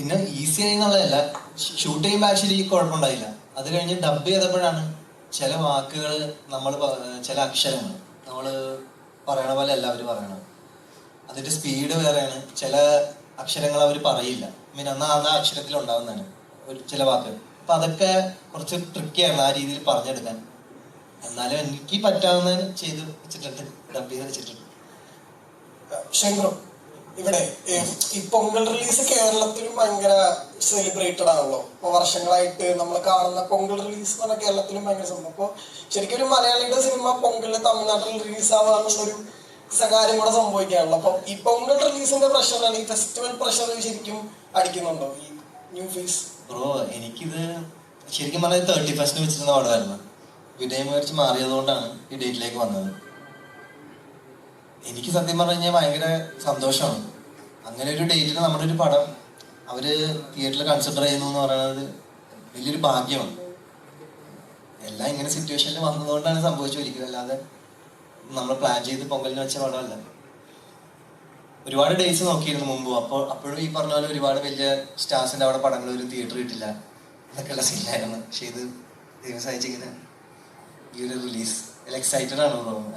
പിന്നെ ഈസി ആയി എന്നുള്ളതല്ല ഷൂട്ട് ചെയ്യുമ്പോൾ ആക്ച്വലി കുഴപ്പമുണ്ടായില്ല. അത് കഴിഞ്ഞ് ഡബ് ചെയ്തപ്പോഴാണ് ചില വാക്കുകൾ നമ്മൾ ചില അക്ഷരങ്ങൾ നമ്മൾ പറയണ പോലെ അല്ല അവർ പറയണത്. അതിന്റെ സ്പീഡ് വേറെയാണ്. ചില അക്ഷരങ്ങൾ അവർ പറയില്ല. മീൻ അന്നാ അത് ആ അക്ഷരത്തിൽ ഉണ്ടാവുന്നതാണ് ഒരു ചില വാക്കുകൾ. അപ്പൊ അതൊക്കെ കുറച്ച് ട്രിക്കിയാണ് ആ രീതിയിൽ പറഞ്ഞെടുക്കാൻ. എന്നാലും എനിക്ക് പറ്റാവുന്ന ചെയ്ത് വെച്ചിട്ടുണ്ട് ഡബ് ചെയ്ത് വെച്ചിട്ടുണ്ട്. ഇവിടെ ഇപ്പൊ പൊങ്കൽ റിലീസ് കേരളത്തിലും ഭയങ്കര സെലിബ്രേറ്റഡ് ആണല്ലോ. ഇപ്പൊ വർഷങ്ങളായിട്ട് നമ്മൾ കാണുന്ന പൊങ്കൽ റിലീസ് എന്ന് പറഞ്ഞാൽ കേരളത്തിലും ഭയങ്കര സംഭവം. അപ്പൊ ശരിക്കും ഒരു മലയാളിയുടെ സിനിമ പൊങ്കൽ തമിഴ്നാട്ടിൽ റിലീസ് ആവാന്നുള്ളൊരു കാര്യം കൂടെ സംഭവിക്കാണല്ലോ. അപ്പൊ ഈ പൊങ്കൽ റിലീസിന്റെ പ്രഷർ ഈ ഫെസ്റ്റിവൽ പ്രഷർ ശരിക്കും അടിക്കുന്നുണ്ടോ? ഈ ന്യൂ ഫേസ് ബ്രോ എനിക്കിത് ശരിക്കും പറഞ്ഞാൽ തേർട്ടി ഫസ്റ്റിന് വെച്ചിരുന്ന പടമായിരുന്നു. വിനയം മേടിച്ച് മാറിയതുകൊണ്ടാണ് ഈ ഡേറ്റിലേക്ക് വന്നത്. എനിക്ക് സത്യം പറഞ്ഞു ഭയങ്കര സന്തോഷമാണ്. അങ്ങനെ ഒരു ഡേറ്റിൽ നമ്മുടെ ഒരു പടം അവർ തിയേറ്ററിൽ കൺസിഡർ ചെയ്യുന്നു എന്ന് പറയുന്നത് വലിയൊരു ഭാഗ്യമാണ്. എല്ലാം ഇങ്ങനെ സിറ്റുവേഷനിൽ വന്നതുകൊണ്ടാണ് സംഭവിച്ചിരിക്കുന്നത് അല്ലാതെ നമ്മൾ പ്ലാൻ ചെയ്ത് പൊങ്കലിന് വെച്ച പടമല്ല. ഒരുപാട് ഡേയ്സ് നോക്കിയിരുന്നു മുമ്പ്. അപ്പോൾ അപ്പോഴും ഈ പറഞ്ഞ പോലെ ഒരുപാട് വലിയ സ്റ്റാർസിന്റെ അവിടെ പടങ്ങൾ ഒരു തിയേറ്റർ കിട്ടില്ല എന്നൊക്കെയുള്ള സീനായിരുന്നു പക്ഷേ ഇത് ദൈവം സഹായിച്ചിങ്ങനെ ഈ ഒരു റിലീസ് എക്സൈറ്റഡ് ആണ് തോന്നുന്നു.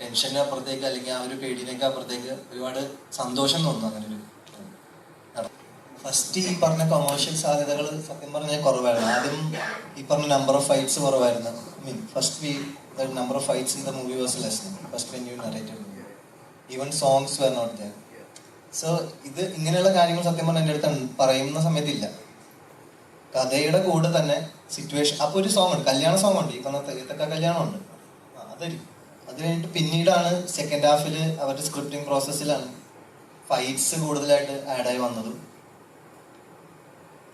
ടെൻഷന് അപ്പുറത്തേക്ക് അല്ലെങ്കിൽ ആ ഒരു പേടിനൊക്കെ അപ്പുറത്തേക്ക് ഒരുപാട് സന്തോഷം തോന്നുന്നു അങ്ങനെ ഒരു ഫസ്റ്റ് ഈ പറഞ്ഞ കൊമേഴ്ഷ്യൽ സാധ്യതകൾ സത്യം പറഞ്ഞാൽ കുറവായിരുന്നു. ആദ്യം ഈ പറഞ്ഞ നമ്പർ ഓഫ് ഫൈറ്റ്സ് കുറവായിരുന്നു. Mean first we number of fights in the movie was less first when you narrated even songs were not there so ഇത് ഇങ്ങനെയുള്ള കാര്യങ്ങൾ സത്യം പറഞ്ഞാൽ എന്റെ അടുത്ത്. പറയുന്ന സമയത്തില്ല. കഥയുടെ കൂടെ തന്നെ സിറ്റുവേഷൻ അപ്പോൾ ഒരു സോങ് ഉണ്ട്. കല്യാണ സോങ് ഉണ്ട്. ഈ പറഞ്ഞ തെയ്യത്തൊക്കെ കല്യാണം ഉണ്ട് ആ, അതൊരു അത് കഴിഞ്ഞിട്ട് പിന്നീടാണ് സെക്കൻഡ് ഹാഫിൽ അവരുടെ സ്ക്രിപ്റ്റിംഗ് പ്രോസസ്സിലാണ് ഫൈറ്റ്സ് കൂടുതലായിട്ട് ആഡായി വന്നതും.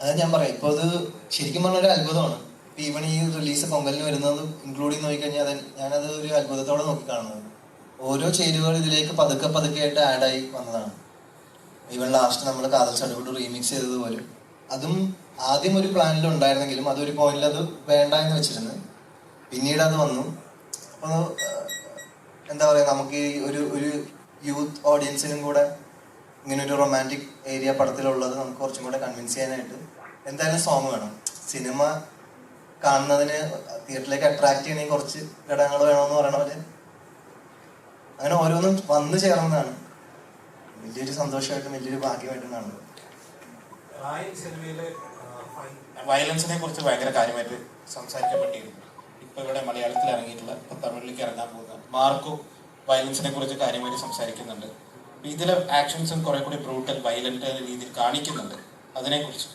അതായത് ഞാൻ പറയാം ഇപ്പോൾ അത് ശരിക്കും പറഞ്ഞ ഒരു അത്ഭുതമാണ്. ഇപ്പം ഈവൺ ഈ റിലീസ് പൊങ്കലിന് വരുന്നത് ഇൻക്ലൂഡ് ചെയ്ത് നോക്കിക്കഴിഞ്ഞാൽ അത് ഞാനത് ഒരു അത്ഭുതത്തോടെ നോക്കി കാണുന്നത്. ഓരോ ചേരുവകൾ ഇതിലേക്ക് പതുക്കെ പതുക്കെ ആയിട്ട് ആഡായി വന്നതാണ്. ഈവൺ ലാസ്റ്റ് നമ്മൾ കാതൽ ചടുകൂട് റീമിക്സ് ചെയ്തതുപോലെ പോലും. അതും ആദ്യം ഒരു പ്ലാനിൽ ഉണ്ടായിരുന്നെങ്കിലും അതൊരു പോയിന്റിൽ അത് വേണ്ട എന്ന് വെച്ചിരുന്നു. പിന്നീട് അത് വന്നു. അപ്പോൾ എന്താ പറയുക നമുക്ക് ഈ ഒരു ഒരു യൂത്ത് ഓഡിയൻസിനും കൂടെ ഇങ്ങനെ ഒരു റൊമാന്റിക് ഏരിയ പടത്തിലുള്ളത് നമുക്ക് കുറച്ചും കൂടെ കൺവിൻസ് ചെയ്യാനായിട്ട് എന്തായാലും സോങ് വേണം. സിനിമ കാണുന്നതിന് തിയേറ്ററിലേക്ക് അട്രാക്ട് ചെയ്യണമെങ്കിൽ കുറച്ച് ഘടകങ്ങൾ വേണമെന്ന് പറയണ പോലെ അങ്ങനെ ഓരോന്നും വന്നു ചേർന്നതാണ്. വലിയൊരു സന്തോഷമായിട്ടും വലിയൊരു ഭാഗ്യമായിട്ടും കാണുന്നത്. വയലൻസിനെ കുറിച്ച് ഭയങ്കര കാര്യമായിട്ട് സംസാരിക്കപ്പെട്ടിരുന്നു ഇപ്പൊ ഇവിടെ മലയാളത്തിൽ ഇറങ്ങിയിട്ടുള്ള ഇപ്പൊ തമിഴിലേക്ക് ഇറങ്ങാൻ പോകുന്ന മാർക്കോ വയലൻസിനെ കുറിച്ച് കാര്യമായിട്ട് സംസാരിക്കുന്നുണ്ട് അപ്പൊ ഇതിലെ ആക്ഷൻസും കുറെ കൂടി ബ്രൂട്ടൽ വയലന്റ് രീതിയിൽ കാണിക്കുന്നുണ്ട് അതിനെ കുറിച്ച്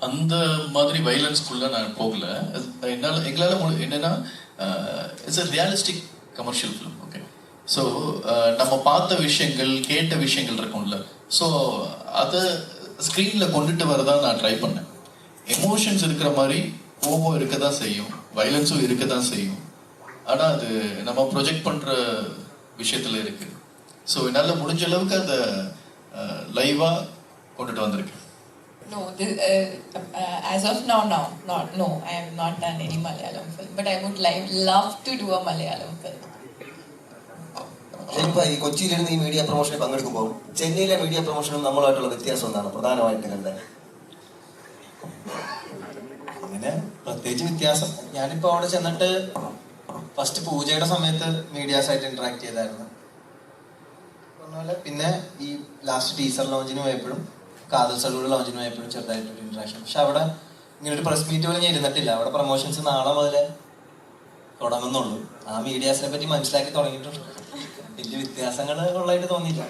அந்த மாதிரி வைலன்ஸ்குள்ள நான் போகல அது என்னால் எங்களால் மு- என்னன்னா it's a realistic commercial film okay so நம்ம பார்த்த விஷயங்கள் கேட்ட விஷயங்கள் இருக்கும்ல ஸோ அதை ஸ்க்ரீனில் கொண்டுட்டு வரதான் நான் ட்ரை பண்ணேன் எமோஷன்ஸ் இருக்கிற மாதிரி கோபம் இருக்க தான் செய்யும் வைலன்ஸும் இருக்க தான் செய்யும் ஆனால் அது நம்ம ப்ரொஜெக்ட் பண்ணுற விஷயத்தில் இருக்கு ஸோ என்னால் முடிஞ்ச அளவுக்கு அதை லைவாக கொண்டுட்டு வந்திருக்கேன் No, this, uh, uh, as of now, now, not no. I have not done any Malayalam film, but I would like love to do a Malayalam film. ഇപ്പൊ ഈ കൊച്ചിയിലിരുന്ന് ഈ മീഡിയ പ്രൊമോഷനിൽ പങ്കെടുക്കുമ്പോൾ ചെന്നൈയിലെ മീഡിയ പ്രൊമോഷനും നമ്മളുമായിട്ടുള്ള വ്യത്യാസം എന്താണ്? പ്രധാനമായിട്ട് കണ്ടത് അങ്ങനെ പ്രത്യേകിച്ച് വ്യത്യാസം. ഞാനിപ്പോ അവിടെ ചെന്നിട്ട് ഫസ്റ്റ് പൂജയുടെ സമയത്ത് മീഡിയാസായിട്ട് ഇന്ററാക്ട് ചെയ്തായിരുന്നു. പറഞ്ഞപോലെ പിന്നെ ഈ ലാസ്റ്റ് ടീസർ ലോഞ്ചിന് പോയപ്പോഴും കാതൽ സലൂടെ ലോഞ്ചിന് പോയപ്പോഴും ചെറുതായിട്ടൊരു ഇന്ററാക്ഷൻ പക്ഷെ അവിടെ ഇങ്ങനെ ഒരു പ്രസ് മീറ്റ് പോലും ഞാൻ ഇരുന്നിട്ടില്ല. അവിടെ പ്രൊമോഷൻസ് നാളെ മുതലേ തുടങ്ങുന്നുള്ളൂ. ആ മീഡിയാസിനെ പറ്റി മനസ്സിലാക്കി തുടങ്ങിയിട്ടുണ്ട്. വലിയ വ്യത്യാസങ്ങൾ ഉള്ളതായിട്ട് തോന്നിയില്ല.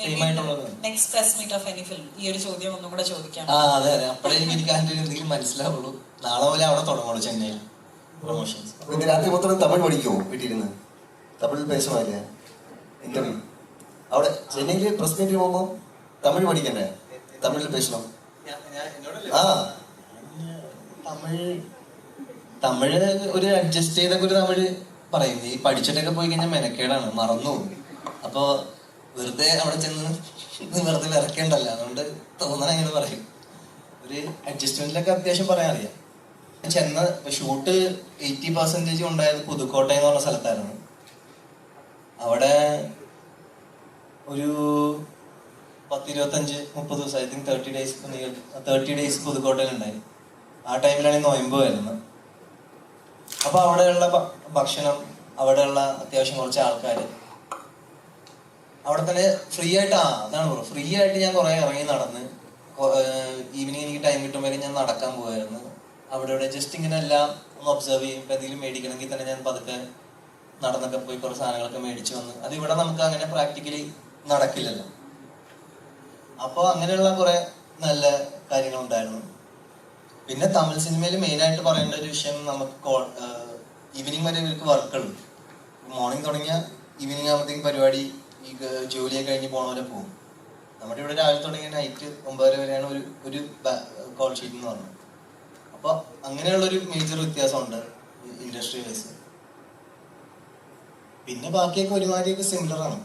സെയിം ആയിട്ടുള്ളത്. Next press meet of any film ഈ ഒരു ചോദ്യം ഒന്നും കൂടെ ചോദിക്കാം. ആ അതെ അതെ. അപ്പോഴേ എനിക്ക് എനിക്ക് അതിന്റെ എന്തെങ്കിലും മനസ്സിലാവുള്ളൂ. നാളെ അവിടെ തുടങ്ങുള്ളൂ ചെന്നൈയിൽ. പ്രൊമോഷൻസ് ഇന്ന് രാത്രി മൊത്തം തമിഴ് പഠിക്കുമോ വീട്ടിലിരുന്ന്. തമിഴ് ഇന്റർവ്യൂ അവിടെ ചെന്നൈയിൽ പ്രസ് മീറ്റിൽ പോകുമ്പോൾ തമിഴ് പഠിക്കണ്ടേ? തമിഴിൽ പേശണം ആ. തമിഴ് തമിഴ് ഒരു അഡ്ജസ്റ്റ് ചെയ്തൊക്കെ ഒരു തമിഴ് പറയും. ഈ പഠിച്ചിട്ടൊക്കെ പോയി കഴിഞ്ഞാൽ മെനക്കേടാണ്. മറന്നു. അപ്പൊ വെറുതെ അവിടെ ചെന്ന് വെറുതെ വിറക്കേണ്ടല്ല. അതുകൊണ്ട് തോന്നണ അങ്ങനെ പറയും. ഒരു അഡ്ജസ്റ്റ്മെന്റിലൊക്കെ അത്യാവശ്യം പറയാൻ അറിയാം. ചെന്ന ഷൂട്ട് എയ്റ്റി പെർസെന്റേജ് ഉണ്ടായത് പുതുക്കോട്ടയം എന്ന് പറഞ്ഞ സ്ഥലത്തായിരുന്നു. അവിടെ ഒരു പത്തിരുപത്തഞ്ച് മുപ്പത് ദിവസം I think thirty days thirty days പുതുക്കോട്ടയിലുണ്ടായി. ആ ടൈമിലാണ് നോയമ്പ് വരുന്നത് അപ്പൊ അവിടെയുള്ള ഭക്ഷണം അവിടെയുള്ള അത്യാവശ്യം കുറച്ച് ആൾക്കാർ അവിടെ തന്നെ ഫ്രീ ആയിട്ട് ആ അതാണ് ബ്രോ ഫ്രീ ആയിട്ട് ഞാൻ കുറെ ഇറങ്ങി നടന്ന് ഈവനിങ് എനിക്ക് ടൈം കിട്ടുമ്പോൾ ഞാൻ നടക്കാൻ പോവായിരുന്നു. അവിടെ ഇവിടെ ജസ്റ്റ് ഇങ്ങനെ എല്ലാം ഒന്ന് ഒബ്സർവ് ചെയ്യും. ഇപ്പൊ എന്തെങ്കിലും മേടിക്കണമെങ്കിൽ തന്നെ ഞാൻ പതുക്കെ നടന്നൊക്കെ പോയി കുറേ സാധനങ്ങളൊക്കെ മേടിച്ചു വന്ന്. അത് ഇവിടെ നമുക്ക് അങ്ങനെ പ്രാക്ടിക്കലി നടക്കില്ലല്ലോ. അപ്പോൾ അങ്ങനെയുള്ള കുറെ നല്ല കാര്യങ്ങളുണ്ടായിരുന്നു. പിന്നെ തമിഴ് സിനിമയിൽ മെയിൻ ആയിട്ട് പറയേണ്ട ഒരു വിഷയം നമുക്ക് ഈവനിങ് വരെ ഇവർക്ക് വർക്കുള്ളൂ മോർണിംഗ് തുടങ്ങിയ ഈവനിങ് ആകുമ്പോഴത്തേക്കും പരിപാടി ഈ ജോലിയൊക്കെ കഴിഞ്ഞ് പോണ പോകും. നമ്മുടെ ഇവിടെ രാവിലെ തുടങ്ങിയ നൈറ്റ് ഒമ്പതര വരെയാണ് ഒരു ഒരു കോൾ ഷീറ്റ് എന്ന് പറഞ്ഞത്. അപ്പോൾ അങ്ങനെയുള്ള ഒരു മേജർ വ്യത്യാസമുണ്ട് ഇൻഡസ്ട്രി വൈസ് പിന്നെ ബാക്കിയൊക്കെ ഒരുമാതിരിയൊക്കെ സിമിലർ ആണ്.